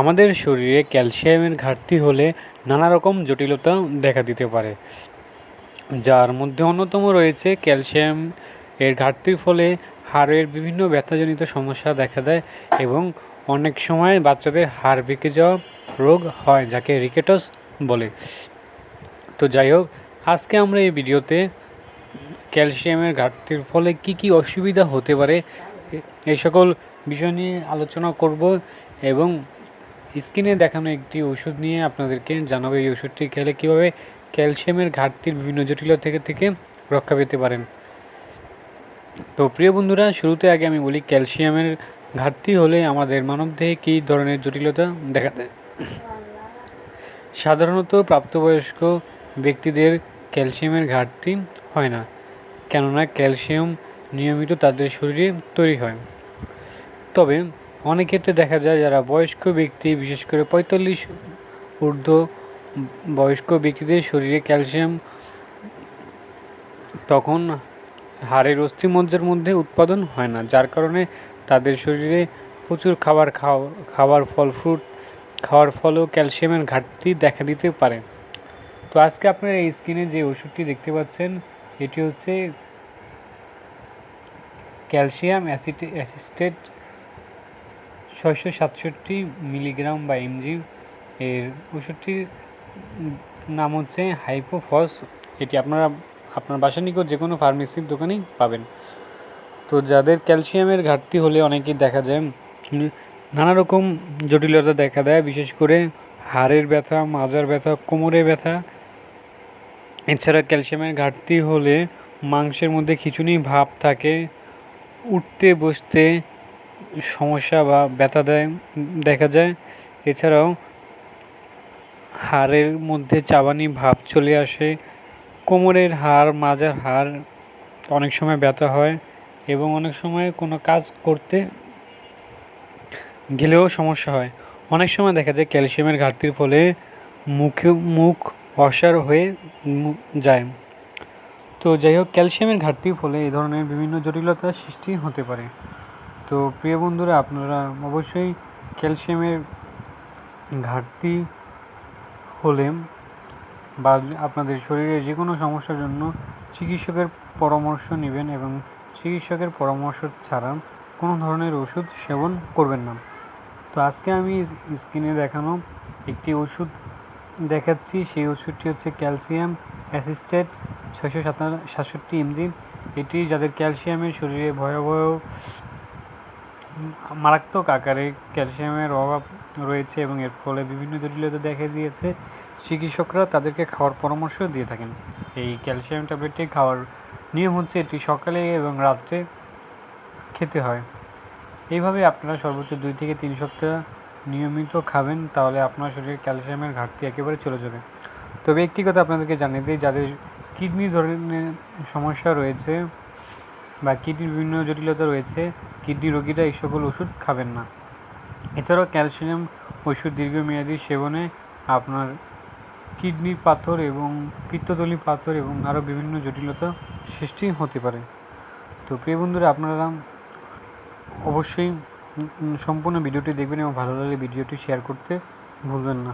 আমাদের শরীরে ক্যালসিয়ামের ঘাটতি হলে নানা রকম জটিলতা দেখা দিতে পারে। যার মধ্যে অন্যতম রয়েছে ক্যালসিয়াম। এর ঘাটতির ফলে হাড়ের বিভিন্ন ব্যথাজনিত সমস্যা দেখা দেয় এবং অনেক সময় বাচ্চাদের হাড় বেঁকে যাওয়া রোগ হয়, যাকে রিকেটস বলে। তো যাই হোক, আজকে আমরা এই ভিডিওতে ক্যালসিয়ামের ঘাটতির ফলে কি কি অসুবিধা হতে পারে এই সকল বিষয় নিয়ে আলোচনা করব এবং স্ক্রিনে দেখানো একটি ওষুধ নিয়ে আপনাদেরকে জানাব। এই ওষুধটি খেলে কীভাবে ক্যালসিয়ামের ঘাটতির বিভিন্ন জটিলতা থেকে থেকে রক্ষা পেতে পারেন। তো প্রিয় বন্ধুরা, শুরুতে আগে আমি বলি, ক্যালসিয়ামের ঘাটতি হলে আমাদের মানবদেহে কী ধরনের জটিলতা দেখা দেয়? সাধারণত প্রাপ্তবয়স্ক ব্যক্তিদের ক্যালসিয়ামের ঘাটতি হয় না, কেননা ক্যালসিয়াম নিয়মিত তাদের শরীরে তৈরি হয়। তবে অনেক ক্ষেত্রে দেখা যায় যারা বয়স্ক ব্যক্তি, বিশেষ করে পঁয়তাল্লিশ ঊর্ধ্ব বয়স্ক ব্যক্তিদের শরীরে ক্যালসিয়াম, তখন হাড়ের অস্থিমজ্জার মধ্যে উৎপাদন হয় না। যার কারণে তাদের শরীরে প্রচুর খাবার খাওয়া খাবার ফল, ফ্রুট খাওয়ার ফলেও ক্যালসিয়ামের ঘাটতি দেখা দিতে পারে। তো আজকে আপনারা এই স্ক্রিনে যে ওষুধটি দেখতে পাচ্ছেন, এটি হচ্ছে ক্যালসিয়াম অ্যাসিড অ্যাসিস্টেড ছয়শো সাতষট্টি মিলিগ্রাম বা এমজি এর ওষুধটির নাম হচ্ছে হাইপোফস। এটি আপনারা, আপনার বাসা নিকট যে কোনো ফার্মেসির দোকানেই পাবেন। তো যাদের ক্যালসিয়ামের ঘাটতি হলে অনেকেই দেখা যায়, নানা রকম জটিলতা দেখা দেয়, বিশেষ করে হাড়ের ব্যথা, মাজার ব্যথা, কোমরে ব্যথা। এছাড়া ক্যালসিয়ামের ঘাটতি হলে মাংসের মধ্যে খিচুনি ভাব থাকে উঠতে বসতে সমস্যা বা ব্যথা দেয়, দেখা যায়। এছাড়াও হাড়ের মধ্যে চাবানি ভাব চলে আসে। কোমরের হাড়, মাজার হাড় অনেক সময় ব্যথা হয় এবং অনেক সময় কোনো কাজ করতে গেলেও সমস্যা হয়। অনেক সময় দেখা যায় ক্যালসিয়ামের ঘাটতির ফলে মুখে মুখ অসার হয়ে যায়। তো যাই হোক, ক্যালসিয়ামের ঘাটতির ফলে এই ধরনের বিভিন্ন জটিলতার সৃষ্টি হতে পারে। তো প্রিয় বন্ধুরা, আপনারা অবশ্যই ক্যালসিয়ামের ঘাটতি হলে বা আপনাদের শরীরে যে কোনো সমস্যার জন্য চিকিৎসকের পরামর্শ নেবেন এবং চিকিৎসকের পরামর্শ ছাড়া কোনো ধরনের ওষুধ সেবন করবেন না। তো আজকে আমি স্ক্রিনে দেখানো একটি ওষুধ দেখাচ্ছি। সেই ওষুধটি হচ্ছে ক্যালসিয়াম অ্যাসিস্টেড ছয়শো সাতষট্টি এমজি। এটি যাদের ক্যালসিয়ামের শরীরে ভয়াবহ মারাত্মক আকারে ক্যালসিয়ামের অভাব রয়েছে এবং এর ফলে বিভিন্ন জটিলতা দেখা দিয়েছে। চিকিৎসকরা তাদেরকে খাওয়ার পরামর্শ দিয়ে থাকেন। এই ক্যালসিয়াম ট্যাবলেটটি খাওয়ার নিয়ম হচ্ছে এটি সকালে এবং রাত্রে খেতে হয়। এইভাবে আপনারা সর্বোচ্চ দুই থেকে তিন সপ্তাহ নিয়মিত খাবেন, তাহলে আপনার শরীরে ক্যালসিয়ামের ঘাটতি একেবারে চলে যাবে। তবে একটি কথা আপনাদেরকে জানিয়ে দিই, যাদের কিডনি ধরনের সমস্যা রয়েছে বা কিডনির বিভিন্ন জটিলতা রয়েছে, কিডনি রোগীরা এই সকল ওষুধ খাবেন না। এছাড়াও ক্যালসিয়াম ওষুধ দীর্ঘমেয়াদী সেবনে আপনার কিডনির পাথর এবং পিত্ততলি পাথর এবং আরও বিভিন্ন জটিলতা সৃষ্টি হতে পারে। তো প্রিয় বন্ধুরা, আপনারা অবশ্যই সম্পূর্ণ ভিডিওটি দেখবেন এবং ভালো লাগলে ভিডিওটি শেয়ার করতে ভুলবেন না।